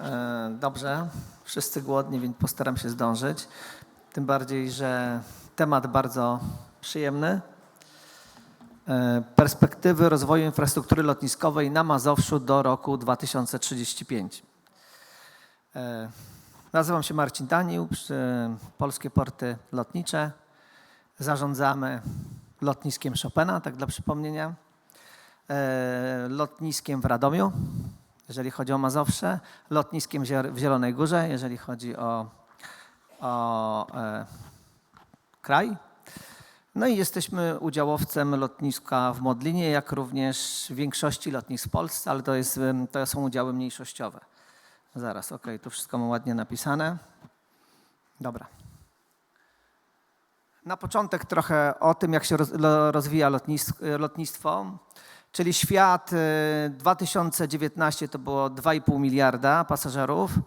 E, Dobrze, wszyscy głodni, więc postaram się zdążyć. Tym bardziej, że temat bardzo przyjemny. E, Perspektywy rozwoju infrastruktury lotniskowej na Mazowszu do roku 2035. E, Nazywam się Marcin Danił, Polskie Porty Lotnicze. Zarządzamy lotniskiem Chopina, tak dla przypomnienia, lotniskiem w Radomiu, jeżeli chodzi o Mazowsze, lotniskiem w Zielonej Górze, jeżeli chodzi o, o e, kraj. No i jesteśmy udziałowcem lotniska w Modlinie, jak również większości lotnisk w Polsce, ale to, jest, to są udziały mniejszościowe. Zaraz, okej, tu wszystko mam ładnie napisane. Dobra. Na początek trochę o tym, jak się rozwija lotnictwo. Czyli świat y, 2019 to było 2,5 miliarda pasażerów. Y,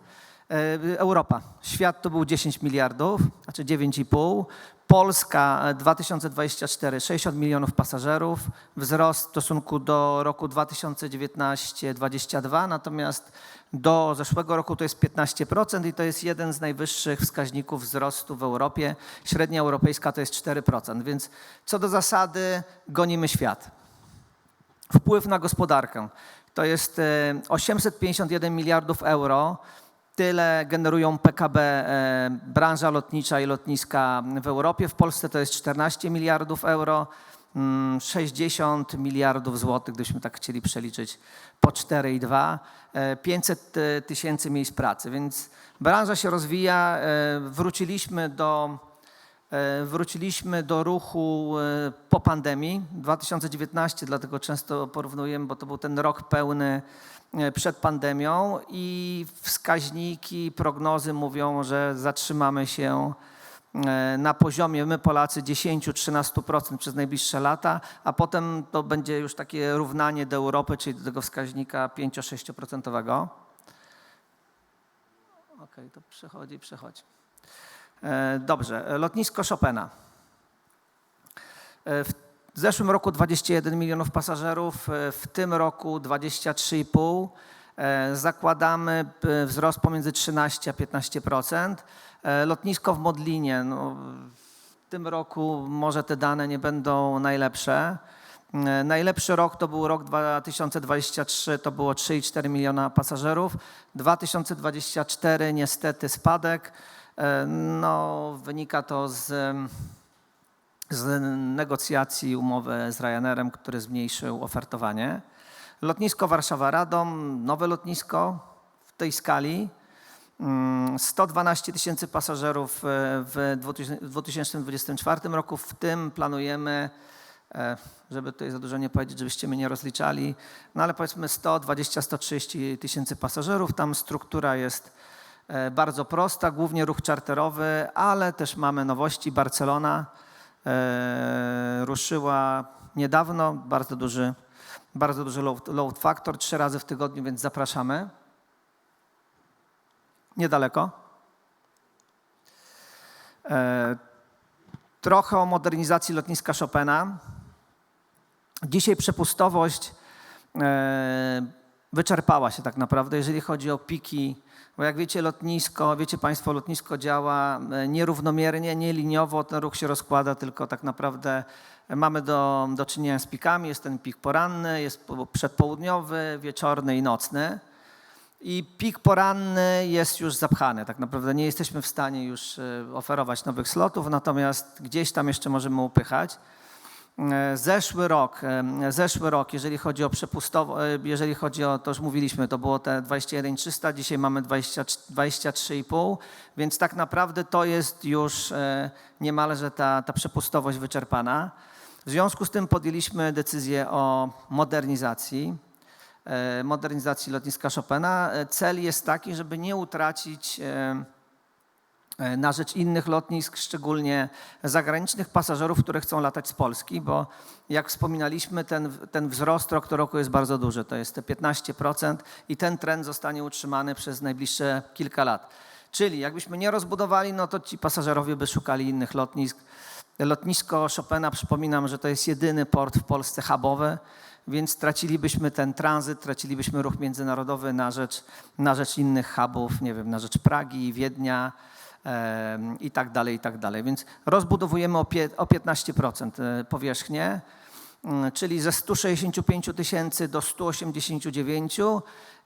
Europa, świat to był 10 miliardów, znaczy 9,5. Polska e, 2024 60 milionów pasażerów, wzrost w stosunku do roku 2019-22, natomiast do zeszłego roku to jest 15% i to jest jeden z najwyższych wskaźników wzrostu w Europie. Średnia europejska to jest 4%, więc co do zasady gonimy świat. Wpływ na gospodarkę to jest e, 851 miliardów euro. Tyle generują PKB e, branża lotnicza i lotniska w Europie. W Polsce to jest 14 miliardów euro, mm, 60 miliardów złotych, gdybyśmy tak chcieli przeliczyć po 4,2, e, 500 tysięcy miejsc pracy. Więc branża się rozwija. e, Wróciliśmy do E, Wróciliśmy do ruchu e, po pandemii 2019, dlatego często porównujemy, bo to był ten rok pełny e, przed pandemią i wskaźniki, prognozy mówią, że zatrzymamy się e, na poziomie my Polacy 10-13% przez najbliższe lata, a potem to będzie już takie równanie do Europy, czyli do tego wskaźnika 5-6%. Okej, to przechodzi, przechodzi. E, Dobrze, e, lotnisko Chopina. E, W zeszłym roku 21 milionów pasażerów, w tym roku 23,5. E, Zakładamy wzrost pomiędzy 13 a 15%. E, Lotnisko w Modlinie. No, w tym roku może te dane nie będą najlepsze. Najlepszy rok to był rok 2023, to było 3,4 miliona pasażerów. 2024 niestety spadek. E, No, wynika to z, z negocjacji umowy z Ryanerem, który zmniejszył ofertowanie. Lotnisko Warszawa-Radom, nowe lotnisko w tej skali. Mm, 112 tysięcy pasażerów e, w 2000 w 2024 roku, w tym planujemy, e, żeby tutaj za dużo nie powiedzieć, żebyście mnie nie rozliczali, no ale powiedzmy 120-130 tysięcy pasażerów. Tam struktura jest bardzo prosta, głównie ruch czarterowy, ale też mamy nowości. Barcelona e, ruszyła niedawno, bardzo duży, bardzo duży load, load factor, trzy razy w tygodniu, więc zapraszamy. Niedaleko. E, trochę o modernizacji lotniska Chopina. Dzisiaj przepustowość e, wyczerpała się tak naprawdę, jeżeli chodzi o piki, bo jak wiecie lotnisko, wiecie Państwo, lotnisko działa e, nierównomiernie, nieliniowo, ten ruch się rozkłada, tylko tak naprawdę mamy do, do czynienia z pikami, jest ten pik poranny, jest po- przedpołudniowy, wieczorny i nocny. I pik poranny jest już zapchany. Tak naprawdę nie jesteśmy w stanie już e, oferować nowych slotów, natomiast gdzieś tam jeszcze możemy upychać. E, Zeszły rok, e, zeszły rok, jeżeli chodzi o przepustowo, e, jeżeli chodzi o, to już mówiliśmy, to było te 21 dzisiaj mamy 20 23,5, więc tak naprawdę to jest już niemalże ta, ta przepustowość wyczerpana. W związku z tym podjęliśmy decyzję o modernizacji modernizacji lotniska Chopina. Cel jest taki, żeby nie utracić na rzecz innych lotnisk, szczególnie zagranicznych pasażerów, które chcą latać z Polski, bo jak wspominaliśmy, ten, ten wzrost rok do roku jest bardzo duży, to jest te 15% i ten trend zostanie utrzymany przez najbliższe kilka lat. Czyli jakbyśmy nie rozbudowali, no to ci pasażerowie by szukali innych lotnisk. Lotnisko Chopina, przypominam, że to jest jedyny port w Polsce hubowy, więc tracilibyśmy ten tranzyt, tracilibyśmy ruch międzynarodowy na rzecz, na rzecz innych hubów, nie wiem, na rzecz Pragi, Wiednia i tak dalej, i tak dalej. Więc rozbudowujemy o, pie, o 15% e, powierzchnię, mm, czyli ze 165 tysięcy do 189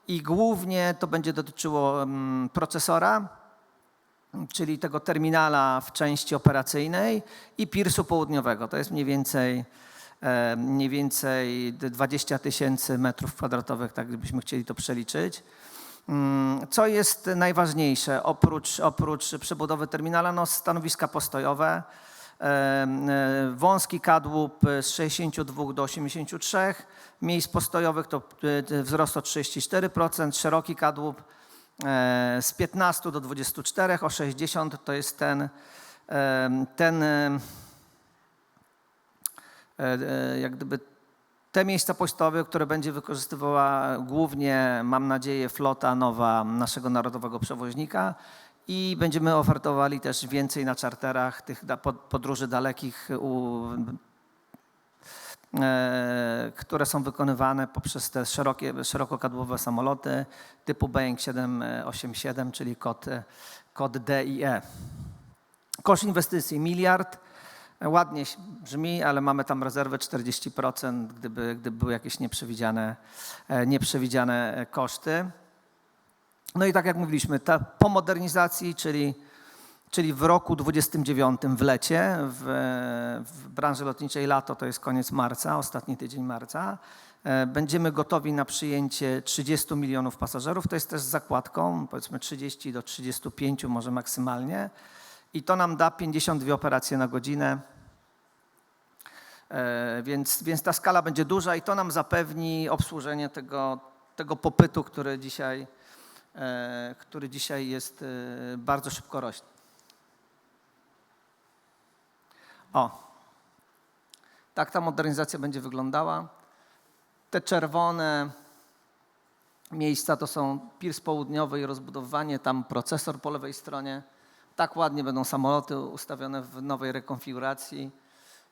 i głównie to będzie dotyczyło procesora, czyli tego terminala w części operacyjnej i Pirsu Południowego. To jest mniej więcej, mniej więcej 20 tysięcy metrów kwadratowych, tak gdybyśmy chcieli to przeliczyć. Mm, Co jest najważniejsze oprócz, oprócz przebudowy terminala? No, stanowiska postojowe. E, Wąski kadłub z 62 do 83, miejsc postojowych to e, wzrost o 34%, szeroki kadłub e, z 15 do 24, o 60 to jest ten, ten jak gdyby te miejsca postojowe, które będzie wykorzystywała głównie, mam nadzieję, flota nowa naszego narodowego przewoźnika i będziemy ofertowali też więcej na czarterach tych podróży dalekich, e, które są wykonywane poprzez te szerokie, szerokokadłowe samoloty typu Boeing 787, czyli kod, kod D i E. Koszt inwestycji miliard. Ładnie brzmi, ale mamy tam rezerwę 40%, gdyby, gdyby były jakieś nieprzewidziane, e, nieprzewidziane e, koszty. No i tak jak mówiliśmy, ta, po modernizacji, czyli, czyli w roku 29 w lecie, w, w branży lotniczej lato to jest koniec marca, ostatni tydzień marca, e, będziemy gotowi na przyjęcie 30 milionów pasażerów. To jest też zakładką, powiedzmy 30 do 35 może maksymalnie. I to nam da 52 operacje na godzinę. E, Więc, więc ta skala będzie duża i to nam zapewni obsłużenie tego, tego popytu, który dzisiaj, e, który dzisiaj jest e, bardzo szybko rośnie. O, tak ta modernizacja będzie wyglądała. Te czerwone miejsca to są Pirs Południowy i rozbudowywanie, tam procesor po lewej stronie. Tak ładnie będą samoloty ustawione w nowej rekonfiguracji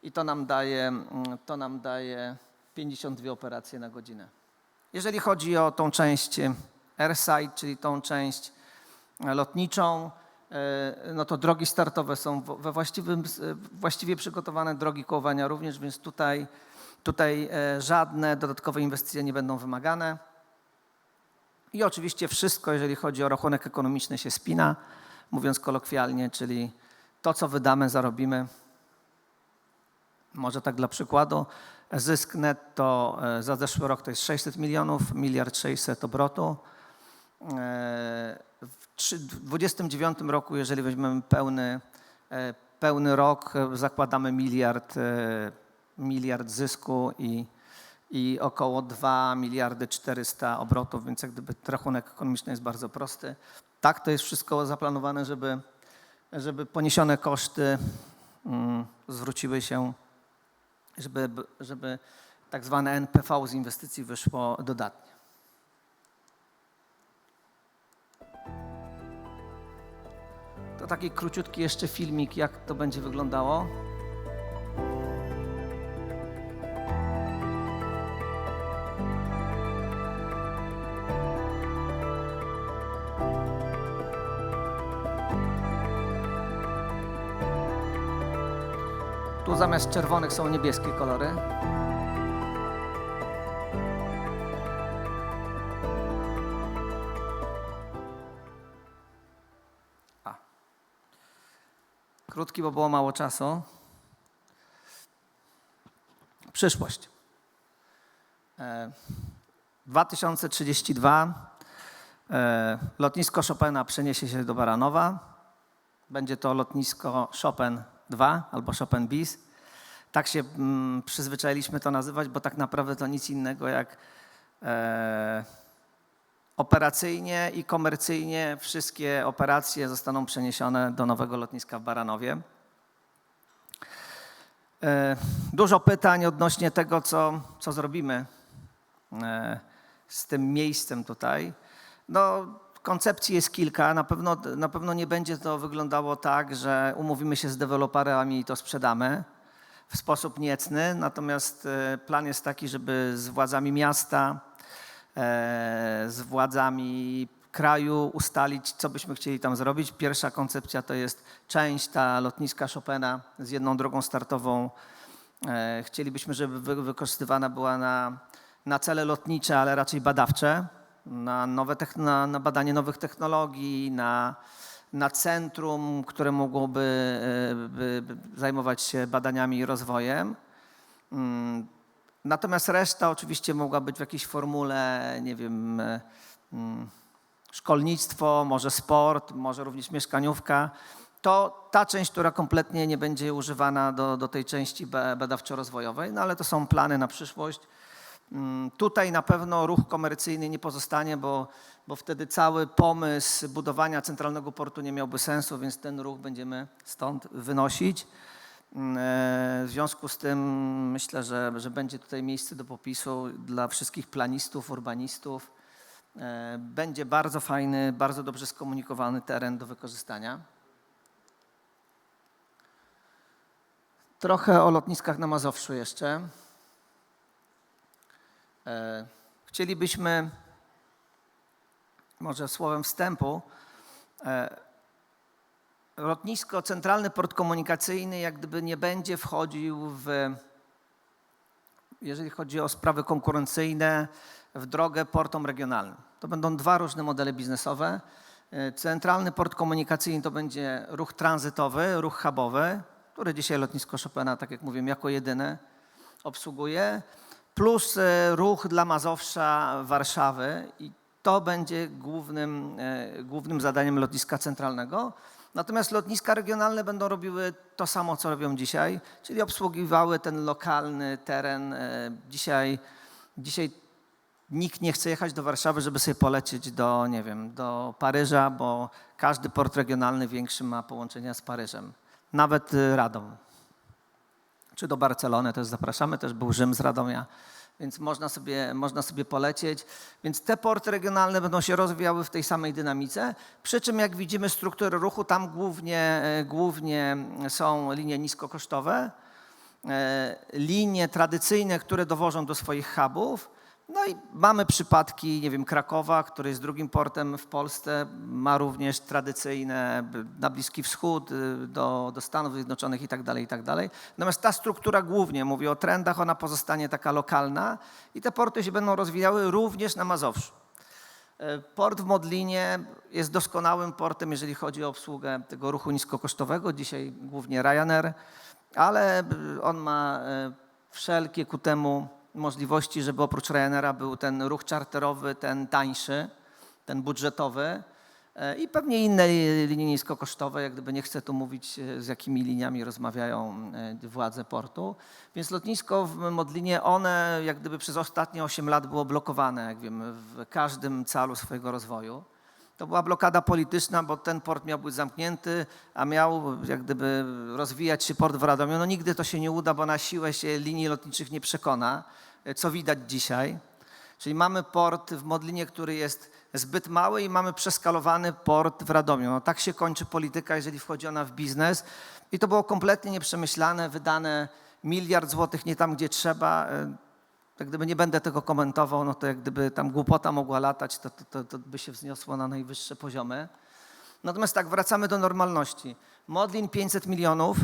i to nam daje, mm, to nam daje 52 operacje na godzinę. Jeżeli chodzi o tą część e, airside, czyli tą część e, lotniczą, e, no to drogi startowe są we właściwym, właściwie przygotowane, drogi kołowania również, więc tutaj, tutaj żadne dodatkowe inwestycje nie będą wymagane. I oczywiście wszystko, jeżeli chodzi o rachunek ekonomiczny, się spina, mówiąc kolokwialnie, czyli to, co wydamy, zarobimy. Może tak dla przykładu, zysk netto e, za zeszły rok to jest 600 milionów, miliard 600 obrotu. E, W trzy- w 29 roku, jeżeli weźmiemy pełny, e, pełny rok, zakładamy miliard, miliard zysku i, i około 2 miliardy 400 obrotów, więc jak gdyby rachunek ekonomiczny jest bardzo prosty. Tak to jest wszystko zaplanowane, żeby, żeby poniesione koszty mm, zwróciły się, żeby, żeby tak zwane NPV z inwestycji wyszło dodatnie. To taki króciutki jeszcze filmik, jak to będzie wyglądało. Tu zamiast czerwonych są niebieskie kolory. A. Krótki, bo było mało czasu. Przyszłość. E, 2032 e, lotnisko Chopina przeniesie się do Baranowa. Będzie to lotnisko Chopin 2 albo Chopin Bis. Tak się mm, przyzwyczailiśmy to nazywać, bo tak naprawdę to nic innego jak e, operacyjnie i komercyjnie wszystkie operacje zostaną przeniesione do nowego lotniska w Baranowie. E, Dużo pytań odnośnie tego, co, co zrobimy e, z tym miejscem tutaj. No, koncepcji jest kilka. Na pewno, na pewno nie będzie to wyglądało tak, że umówimy się z deweloperami i to sprzedamy w sposób niecny. Natomiast e, plan jest taki, żeby z władzami miasta, e, z władzami kraju ustalić, co byśmy chcieli tam zrobić. Pierwsza koncepcja to jest część ta lotniska Chopina z jedną drogą startową. E, Chcielibyśmy, żeby wy- wykorzystywana była na, na cele lotnicze, ale raczej badawcze, na, nowe na, na badanie nowych technologii, na, na centrum, które mogłoby e, zajmować się badaniami i rozwojem. Mm, Natomiast reszta oczywiście mogła być w jakiejś formule, nie wiem, e, mm, szkolnictwo, może sport, może również mieszkaniówka. To ta część, która kompletnie nie będzie używana do, do tej części ba- badawczo-rozwojowej, no ale to są plany na przyszłość. Mm, Tutaj na pewno ruch komercyjny nie pozostanie, bo, bo wtedy cały pomysł budowania centralnego portu nie miałby sensu, więc ten ruch będziemy stąd wynosić. Mm, e, W związku z tym myślę, że, że będzie tutaj miejsce do popisu dla wszystkich planistów, urbanistów. E, Będzie bardzo fajny, bardzo dobrze skomunikowany teren do wykorzystania. Trochę o lotniskach na Mazowszu jeszcze. E, Chcielibyśmy, może słowem wstępu, e, lotnisko, centralny port komunikacyjny jak gdyby nie będzie wchodził w, jeżeli chodzi o sprawy konkurencyjne, w drogę portom regionalnym. To będą dwa różne modele biznesowe. E, Centralny port komunikacyjny to będzie ruch tranzytowy, ruch hubowy, który dzisiaj lotnisko Chopina, tak jak mówiłem, jako jedyne obsługuje, plus e, ruch dla Mazowsza, Warszawy i to będzie głównym, e, głównym zadaniem lotniska centralnego. Natomiast lotniska regionalne będą robiły to samo, co robią dzisiaj, czyli obsługiwały ten lokalny teren. E, Dzisiaj, dzisiaj nikt nie chce jechać do Warszawy, żeby sobie polecieć do, nie wiem, do Paryża, bo każdy port regionalny większy ma połączenia z Paryżem. Nawet Radom. Czy do Barcelony też zapraszamy, też był Rzym z Radomia, więc można sobie, można sobie polecieć. Więc te porty regionalne będą się rozwijały w tej samej dynamice, przy czym jak widzimy strukturę ruchu, tam głównie, e, głównie są linie niskokosztowe, e, linie tradycyjne, które dowożą do swoich hubów. No i mamy przypadki, nie wiem, Krakowa, który jest drugim portem w Polsce, ma również tradycyjne b- na Bliski Wschód, y, do, do Stanów Zjednoczonych i tak dalej, i tak dalej. Natomiast ta struktura głównie, mówię o trendach, ona pozostanie taka lokalna i te porty się będą rozwijały również na Mazowszu. E, Port w Modlinie jest doskonałym portem, jeżeli chodzi o obsługę tego ruchu niskokosztowego. Dzisiaj głównie Ryanair, ale y, on ma wszelkie ku temu możliwości, żeby oprócz Ryanaira był ten ruch czarterowy, ten tańszy, ten budżetowy e, i pewnie inne linie niskokosztowe, jak gdyby nie chcę tu mówić, e, z jakimi liniami rozmawiają e, władze portu. Więc lotnisko w Modlinie, one jak gdyby przez ostatnie 8 lat było blokowane, jak wiemy, w każdym calu swojego rozwoju. To była blokada polityczna, bo ten port miał być zamknięty, a miał jak gdyby rozwijać się port w Radomiu. No nigdy to się nie uda, bo na siłę się linii lotniczych nie przekona, co widać dzisiaj. Czyli mamy port w Modlinie, który jest zbyt mały i mamy przeskalowany port w Radomiu. No, tak się kończy polityka, jeżeli wchodzi ona w biznes. I to było kompletnie nieprzemyślane, wydane miliard złotych nie tam, gdzie trzeba. Jak gdyby nie będę tego komentował, no to jak gdyby tam głupota mogła latać, to, to, to, to by się wzniosło na najwyższe poziomy. Natomiast tak, wracamy do normalności. Modlin 500 milionów.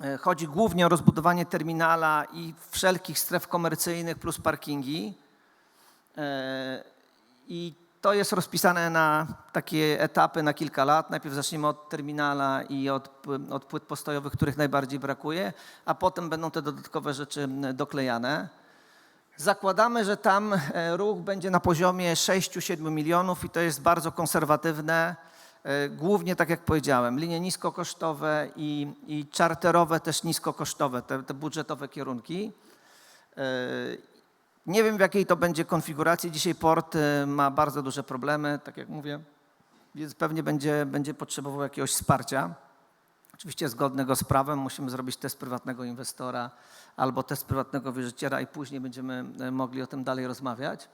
E, Chodzi głównie o rozbudowanie terminala i wszelkich stref komercyjnych plus parkingi. E, I to jest rozpisane na takie etapy na kilka lat. Najpierw zaczniemy od terminala i od, od płyt postojowych, których najbardziej brakuje, a potem będą te dodatkowe rzeczy doklejane. Zakładamy, że tam e, ruch będzie na poziomie 6-7 milionów i to jest bardzo konserwatywne. E, Głównie, tak jak powiedziałem, linie niskokosztowe i, i czarterowe też niskokosztowe, te, te budżetowe kierunki. Nie wiem, w jakiej to będzie konfiguracji. Dzisiaj port e, ma bardzo duże problemy, tak jak mówię, więc pewnie będzie, będzie potrzebował jakiegoś wsparcia. Oczywiście zgodnego z prawem musimy zrobić test prywatnego inwestora albo test prywatnego wierzyciela i później będziemy e, mogli o tym dalej rozmawiać.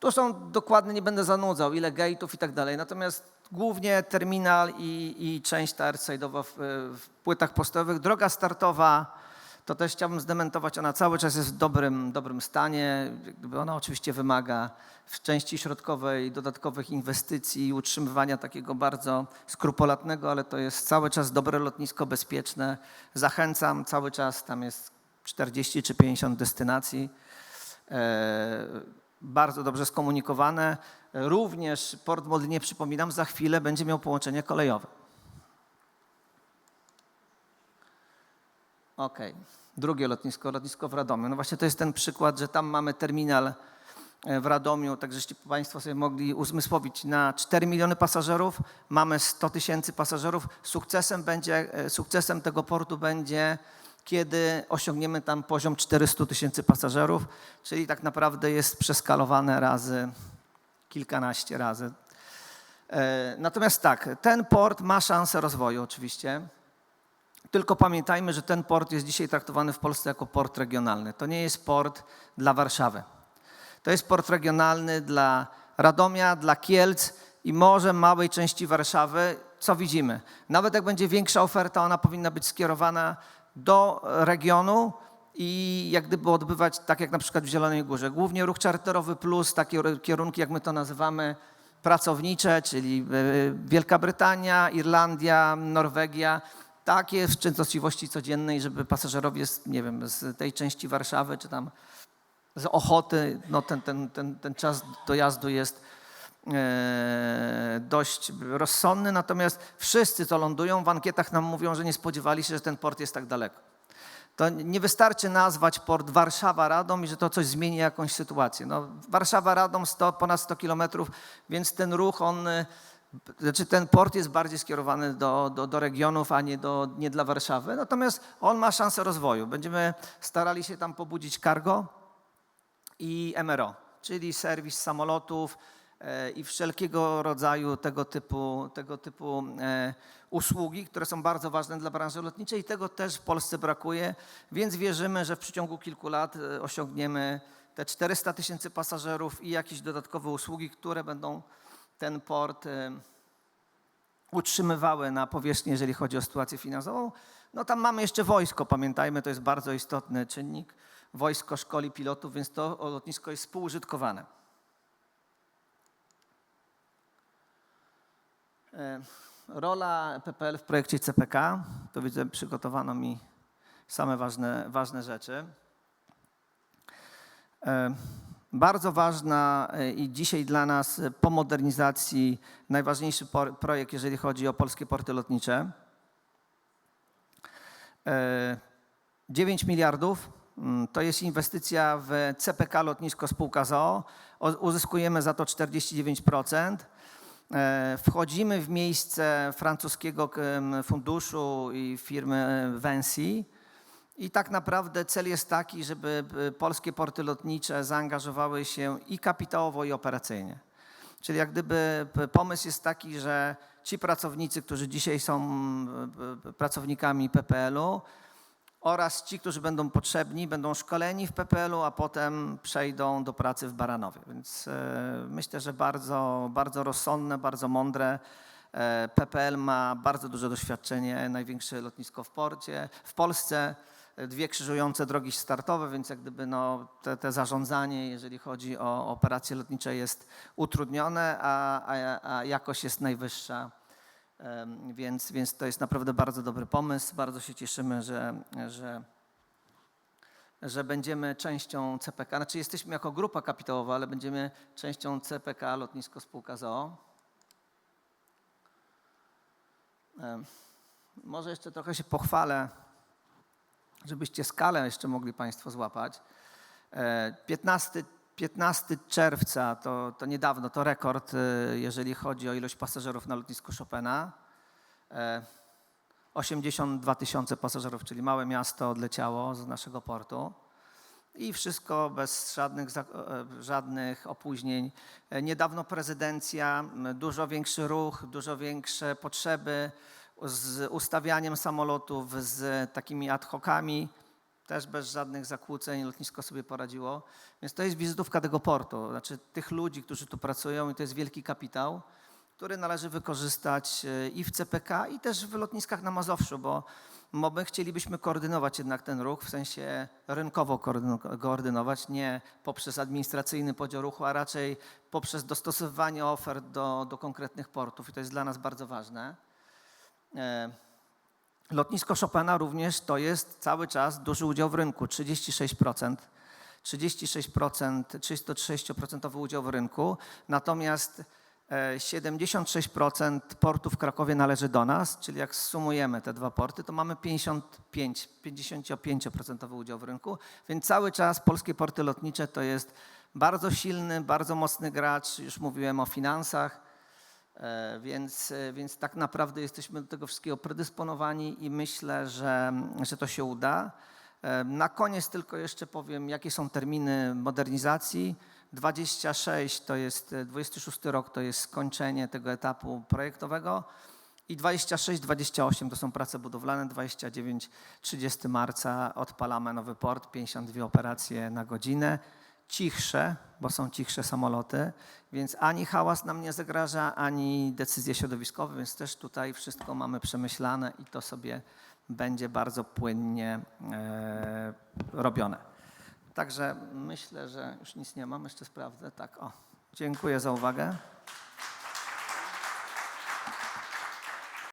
Tu są dokładne, nie będę zanudzał, ile gate'ów i tak dalej. Natomiast głównie terminal i, i część ta w, w płytach postojowych. Droga startowa, to też chciałbym zdementować, ona cały czas jest w dobrym, dobrym stanie. Ona oczywiście wymaga w części środkowej dodatkowych inwestycji i utrzymywania takiego bardzo skrupulatnego, ale to jest cały czas dobre lotnisko, bezpieczne. Zachęcam, cały czas tam jest 40 czy 50 destynacji. E, bardzo dobrze skomunikowane. Również Port Modlinie, przypominam, za chwilę będzie miał połączenie kolejowe. Okej. Drugie lotnisko, lotnisko w Radomiu. No właśnie to jest ten przykład, że tam mamy terminal e, w Radomiu, tak żeście Państwo sobie mogli uzmysłowić, na 4 miliony pasażerów mamy 100 tysięcy pasażerów. Sukcesem, będzie, e, sukcesem tego portu będzie, kiedy osiągniemy tam poziom 400 tysięcy pasażerów, czyli tak naprawdę jest przeskalowane razy kilkanaście razy. E, Natomiast tak, ten port ma szansę rozwoju oczywiście. Tylko pamiętajmy, że ten port jest dzisiaj traktowany w Polsce jako port regionalny. To nie jest port dla Warszawy. To jest port regionalny dla Radomia, dla Kielc i może małej części Warszawy. Co widzimy? Nawet jak będzie większa oferta, ona powinna być skierowana do regionu i jak gdyby odbywać tak jak na przykład w Zielonej Górze. Głównie ruch czarterowy plus takie kierunki, jak my to nazywamy, pracownicze, czyli e, Wielka Brytania, Irlandia, Norwegia takie w częstotliwości codziennej, żeby pasażerowie z, nie wiem, z tej części Warszawy czy tam z Ochoty, no ten, ten, ten, ten czas dojazdu jest e, dość rozsądny, natomiast wszyscy, co lądują w ankietach nam mówią, że nie spodziewali się, że ten port jest tak daleko. To nie wystarczy nazwać port Warszawa-Radom i że to coś zmieni jakąś sytuację. No, Warszawa-Radom 100, ponad 100 kilometrów, więc ten ruch, on znaczy ten port jest bardziej skierowany do, do, do, regionów, a nie, do, nie dla Warszawy. Natomiast on ma szansę rozwoju. Będziemy starali się tam pobudzić cargo i MRO, czyli serwis samolotów e, i wszelkiego rodzaju tego typu, tego typu e, usługi, które są bardzo ważne dla branży lotniczej i tego też w Polsce brakuje, więc wierzymy, że w przeciągu kilku lat e, osiągniemy te 400 tysięcy pasażerów i jakieś dodatkowe usługi, które będą ten port y, utrzymywały na powierzchni, jeżeli chodzi o sytuację finansową. No tam mamy jeszcze wojsko, pamiętajmy, to jest bardzo istotny czynnik. Wojsko szkoli pilotów, więc to lotnisko jest współużytkowane. Y, rola PPL w projekcie CPK, to widzę, przygotowano mi same ważne, ważne rzeczy. Bardzo ważna e, i dzisiaj dla nas e, po modernizacji najważniejszy projekt, jeżeli chodzi o polskie porty lotnicze. 9 e, miliardów mm, to jest inwestycja w CPK Lotnisko Spółka ZOO. Uzyskujemy za to 49%. Wchodzimy w miejsce francuskiego funduszu i firmy Vinci i tak naprawdę cel jest taki, żeby e, polskie porty lotnicze zaangażowały się i kapitałowo, i operacyjnie. Czyli jak gdyby pomysł jest taki, że ci pracownicy, którzy dzisiaj są pracownikami PPL-u oraz ci, którzy będą potrzebni, będą szkoleni w PPL-u, a potem przejdą do pracy w Baranowie. Więc e, myślę, że bardzo, bardzo rozsądne, bardzo mądre. E, PPL ma bardzo duże doświadczenie, największe lotnisko w porcie, w Polsce dwie krzyżujące drogi startowe, więc jak gdyby no, te, te zarządzanie, jeżeli chodzi o operacje lotnicze jest utrudnione, a, a, a jakość jest najwyższa. Więc, więc to jest naprawdę bardzo dobry pomysł. Bardzo się cieszymy, że, że, że będziemy częścią CPK. Znaczy jesteśmy jako grupa kapitałowa, ale będziemy częścią CPK Lotnisko Spółka ZOO. Może jeszcze trochę się pochwalę żebyście skalę jeszcze mogli Państwo złapać. 15, e, 15 czerwca to, to niedawno, to rekord, e, jeżeli chodzi o ilość pasażerów na lotnisku Chopina. 82 e, tysiące pasażerów, czyli małe miasto odleciało z naszego portu. I wszystko bez żadnych, żadnych opóźnień. Niedawno prezydencja, dużo większy ruch, dużo większe potrzeby z ustawianiem samolotów, z takimi ad hocami. też bez żadnych zakłóceń lotnisko sobie poradziło. Więc to jest wizytówka tego portu, znaczy tych ludzi, którzy tu pracują i to jest wielki kapitał, który należy wykorzystać e, i w CPK, i też w lotniskach na Mazowszu, bo, my chcielibyśmy koordynować jednak ten ruch, w sensie rynkowo koordyno- koordynować, nie poprzez administracyjny podział ruchu, a raczej poprzez dostosowywanie ofert do, do konkretnych portów i to jest dla nas bardzo ważne. E, Lotnisko Chopina również to jest cały czas duży udział w rynku, 36%. 36%, 36% udział w rynku, natomiast e, 76% portów w Krakowie należy do nas, czyli jak sumujemy te dwa porty, to mamy 55, 55% udział w rynku, więc cały czas polskie porty lotnicze to jest bardzo silny, bardzo mocny gracz, już mówiłem o finansach, E, Więc, e, więc tak naprawdę jesteśmy do tego wszystkiego predysponowani i myślę, że, że to się uda. E, Na koniec tylko jeszcze powiem, jakie są terminy modernizacji. 26 to jest, e, 26 rok to jest skończenie tego etapu projektowego i 26-28 to są prace budowlane, 29-30 marca odpalamy nowy port, 52 operacje na godzinę cichsze, bo są cichsze samoloty, więc ani hałas nam nie zagraża, ani decyzje środowiskowe, więc też tutaj wszystko mamy przemyślane i to sobie będzie bardzo płynnie e, robione. Także myślę, że już nic nie mam, jeszcze sprawdzę. Tak, o. Dziękuję za uwagę.